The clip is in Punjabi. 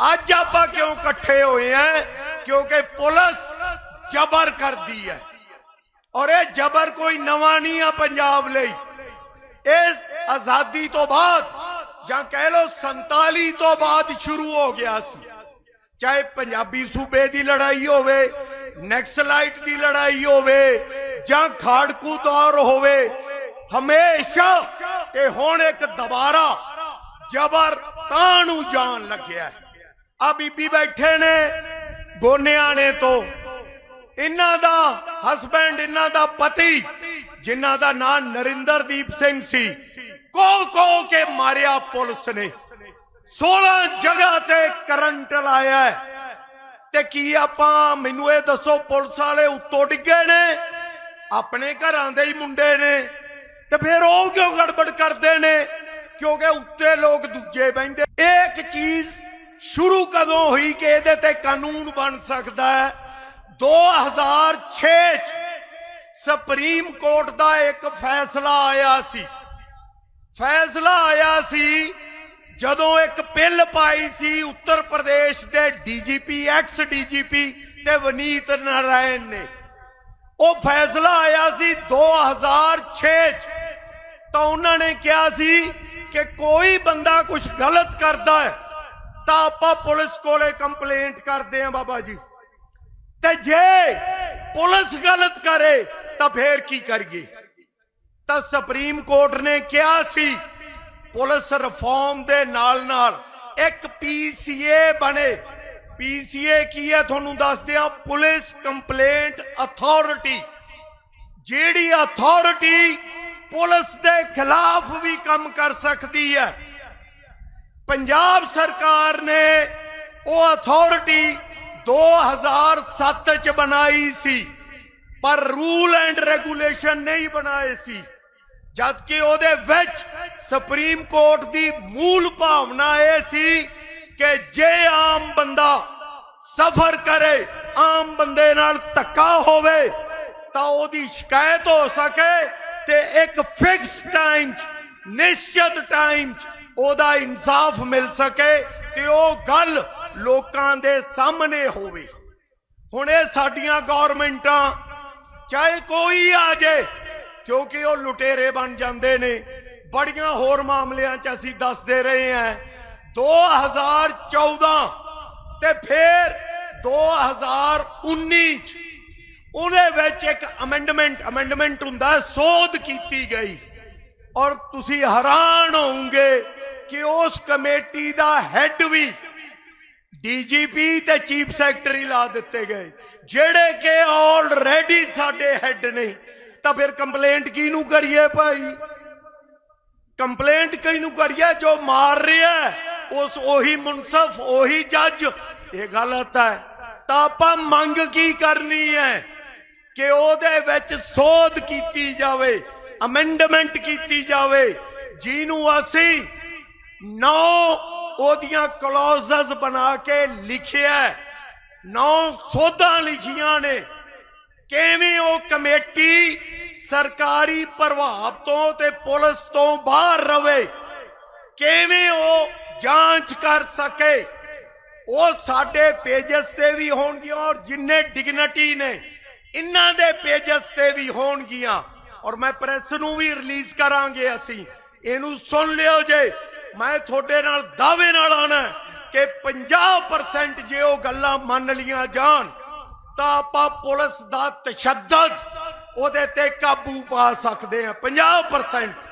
ਅੱਜ ਆਪਾਂ ਕਿਉਂ ਇਕੱਠੇ ਹੋਏ ਆ? ਕਿਉਂਕਿ ਪੁਲਿਸ ਜ਼ਬਰ ਕਰਦੀ ਹੈ। ਔਰ ਇਹ ਜ਼ਬਰ ਕੋਈ ਨਵਾਂ ਨਹੀਂ ਆ ਪੰਜਾਬ ਲਈ। ਇਹ ਆਜ਼ਾਦੀ ਤੋਂ ਬਾਅਦ ਜਾਂ ਕਹਿ ਲਓ 47 ਤੋਂ ਬਾਅਦ ਸ਼ੁਰੂ ਹੋ ਗਿਆ ਸੀ। ਚਾਹੇ ਪੰਜਾਬੀ ਸੂਬੇ ਦੀ ਲੜਾਈ ਹੋਵੇ ਨੈਕਸਲਾਈਟ ਦੀ ਲੜਾਈ ਹੋਵੇ, ਜਾਂ ਖਾੜਕੂ ਦੌਰ ਹੋਵੇ, ਹਮੇਸ਼ਾ ਤੇ ਹੁਣ ਇੱਕ ਦੁਬਾਰਾ ਜ਼ਬਰ ਤਾਂ ਨੂੰ ਜਾਣ ਲੱਗਿਆ ਆ ਬੀਬੀ ਬੈਠੇ ਨੇ ਗੋਨਿਆਣੇ ਤੋਂ। ਇਹਨਾਂ ਦਾ ਹਸਬੈਂਡ ਇਹਨਾਂ ਦਾ ਪਤੀ, ਜਿਨ੍ਹਾਂ ਦਾ ਨਾਮ ਨਰਿੰਦਰਦੀਪ ਸਿੰਘ ਸੀ ਕੋ ਕੋ ਕੇ ਮਾਰਿਆ ਪੁਲਿਸ ਨੇ। 16 ਜਗ੍ਹਾ ਤੇ ਕਰੰਟ ਲਾਇਆ ਤੇ ਕੀ ਆਪਾਂ, ਮੈਨੂੰ ਇਹ ਦੱਸੋ, ਪੁਲਿਸ ਵਾਲੇ ਉੱਤੋਂ ਡਿੱਗੇ ਨੇ? ਆਪਣੇ ਘਰਾਂ ਦੇ ਹੀ ਮੁੰਡੇ ਨੇ। ਤੇ ਫਿਰ ਉਹ ਕਿਉਂ ਗੜਬੜ ਕਰਦੇ ਨੇ? ਕਿਉਂਕਿ ਉੱਤੇ ਲੋਕ ਦੂਜੇ ਬੈੰਦੇ ਇਹ ਇੱਕ ਚੀਜ਼ ਸ਼ੁਰੂ ਕਦੋਂ ਹੋਈ ਕਿ ਇਹਦੇ ਤੇ ਕਾਨੂੰਨ ਬਣ ਸਕਦਾ ਹੈ? 2006 ਚ ਸੁਪਰੀਮ ਕੋਰਟ ਦਾ ਇੱਕ ਫੈਸਲਾ ਆਇਆ ਸੀ। ਫੈਸਲਾ ਆਇਆ ਸੀ ਜਦੋਂ ਇੱਕ ਬਿੱਲ ਪਾਈ ਸੀ ਉੱਤਰ ਪ੍ਰਦੇਸ਼ ਦੇ ਡੀਜੀਪੀ ਐਕਸ ਡੀਜੀਪੀ ਤੇ ਵਨੀਤ ਨਾਰਾਇਣ ਨੇ। ਉਹ ਫੈਸਲਾ ਆਇਆ ਸੀ 2006 ਚ। ਤਾਂ ਉਹਨਾਂ ਨੇ ਕਿਹਾ ਸੀ ਕਿ ਕੋਈ ਬੰਦਾ ਕੁਝ ਗਲਤ ਕਰਦਾ ਹੈ। ਤਾਂ ਆਪਾਂ ਪੁਲਿਸ ਕੋਲੇ ਕੰਪਲੇਂਟ ਕਰਦੇ ਹਾਂ ਬਾਬਾ ਜੀ। ਤੇ ਜੇ ਪੁਲਿਸ ਗਲਤ ਕਰੇ, ਤਾਂ ਫੇਰ ਕੀ ਕਰੀਏ? ਤਾਂ ਸੁਪਰੀਮ ਕੋਰਟ ਨੇ ਕਿਹਾ ਸੀ, ਪੁਲਿਸ ਰਿਫਾਰਮ ਦੇ ਨਾਲ ਨਾਲ ਇੱਕ ਪੀਸੀਏ ਬਣੇ। ਪੀਸੀਏ ਕੀ ਹੈ? ਤੁਹਾਨੂੰ ਦੱਸਦੇ ਆ ਪੁਲਿਸ ਕੰਪਲੇਂਟ ਅਥਾਰਟੀ ਜਿਹੜੀ ਅਥਾਰਟੀ ਪੁਲਿਸ ਦੇ ਖਿਲਾਫ ਵੀ ਕੰਮ ਕਰ ਸਕਦੀ ਹੈ। ਪੰਜਾਬ ਸਰਕਾਰ ਨੇ ਉਹ ਅਥਾਰਟੀ 2007 ਚ ਬਣਾਈ ਸੀ, ਪਰ ਰੂਲ ਐਂਡ ਰੈਗੂਲੇਸ਼ਨ ਨਹੀਂ ਬਣਾਏ ਸੀ ਜਦ ਕਿ ਉਹਦੇ ਵਿੱਚ ਸੁਪਰੀਮ ਕੋਰਟ ਦੀ ਮੂਲ ਭਾਵਨਾ ਇਹ ਸੀ ਕਿ ਜੇ ਆਮ ਬੰਦਾ ਸਫਰ ਕਰੇ, ਆਮ ਬੰਦੇ ਨਾਲ ਧੱਕਾ ਹੋਵੇ, ਤਾਂ ਉਹਦੀ ਸ਼ਿਕਾਇਤ ਹੋ ਸਕੇ ਤੇ ਇੱਕ ਫਿਕਸ ਟਾਈਮ 'ਚ, ਨਿਸ਼ਚਿਤ ਟਾਈਮ 'ਚ ਉਹਦਾ ਇਨਸਾਫ ਮਿਲ ਸਕੇ ਤੇ ਉਹ ਗੱਲ ਲੋਕਾਂ ਦੇ ਸਾਹਮਣੇ ਹੋਵੇ। ਹੁਣ ਇਹ ਸਾਡੀਆਂ ਗਵਰਨਮੈਂਟਾਂ ਚਾਹੇ ਕੋਈ ਆ ਜੇ, ਕਿਉਂਕਿ ਉਹ ਲੁਟੇਰੇ ਬਣ ਜਾਂਦੇ ਨੇ। ਬੜੀਆਂ ਹੋਰ ਮਾਮਲਿਆਂ 'ਚ ਅਸੀਂ ਦੱਸਦੇ ਰਹੇ ਹਾਂ। 2014 ਤੇ ਫਿਰ 2019 'ਚ ਉਹਦੇ ਵਿੱਚ ਇੱਕ ਅਮੈਂਡਮੈਂਟ ਅਮੈਂਡਮੈਂਟ ਹੁੰਦਾ ਸੋਧ ਕੀਤੀ ਗਈ। ਔਰ ਤੁਸੀਂ ਹੈਰਾਨ ਹੋਵੋਗੇ ਕਿ ਉਸ ਕਮੇਟੀ ਦਾ ਹੈੱਡ ਵੀ ਡੀਜੀਪੀ ਤੇ ਚੀਫ ਸੈਕਟਰੀ ਲਾ ਦਿੱਤੇ ਗਏ। ਜਿਹੜੇ ਕਿ ਆਲਰੇਡੀ ਸਾਡੇ ਹੈੱਡ ਨੇ, ਤਾਂ ਫਿਰ ਕੰਪਲੇਂਟ ਕਿਹਨੂੰ ਕਰੀਏ ਭਾਈ? ਕੰਪਲੇਂਟ ਕਿਹਨੂੰ ਕਰੀਏ? ਜੋ ਮਾਰ ਰਿਹਾ ਉਸ ਉਹੀ ਮੁਨਸਫ, ਉਹੀ ਜੱਜ। ਇਹ ਗਲਤ ਹੈ। ਤਾਂ ਆਪਾਂ ਮੰਗ ਕੀ ਕਰਨੀ ਹੈ? ਕਿ ਉਹਦੇ ਵਿੱਚ ਸੋਧ ਕੀਤੀ ਜਾਵੇ ਅਮੈਂਡਮੈਂਟ ਕੀਤੀ ਜਾਵੇ। ਜਿਹਨੂੰ ਅਸੀਂ ਨੌ ਉਹਦੀਆਂ ਕਲੌਜ਼ਸ ਬਣਾ ਕੇ ਲਿਖਿਆ ਨੌ ਸੋਧਾਂ ਲਿਖੀਆਂ ਨੇ। ਕਿਵੇਂ ਉਹ ਕਮੇਟੀ ਸਰਕਾਰੀ ਪ੍ਰਭਾਵ ਤੋਂ ਤੇ ਪੁਲਿਸ ਤੋਂ ਬਾਹਰ ਰਵੇ, ਕਿਵੇਂ ਉਹ ਜਾਂਚ ਕਰ ਸਕੇ, ਉਹ ਸਾਡੇ ਪੇਜਸ ਤੇ ਵੀ ਹੋਣਗੀਆਂ ਔਰ ਜਿੰਨੇ ਡਿਗਨਿਟੀ ਨੇ, ਇਹਨਾਂ ਦੇ ਪੇਜਸ ਤੇ ਵੀ ਹੋਣਗੀਆਂ। ਔਰ ਮੈਂ ਪ੍ਰੈਸ ਨੂੰ ਵੀ ਰਿਲੀਜ਼ ਕਰਾਂਗੇ ਅਸੀਂ। ਇਹਨੂੰ ਸੁਣ ਲਿਓ ਜੇ। ਮੈਂ ਤੁਹਾਡੇ ਨਾਲ ਦਾਅਵੇ ਨਾਲ ਆਣਾ ਕਿ 50% ਜੇ ਉਹ ਗੱਲਾਂ ਮੰਨ ਲੀਆਂ ਜਾਣ, ਤਾਂ ਆਪਾਂ ਪੁਲਿਸ ਦਾ ਤਸ਼ੱਦਦ ਉਹਦੇ ਤੇ ਕਾਬੂ ਪਾ ਸਕਦੇ ਹਾਂ। 50%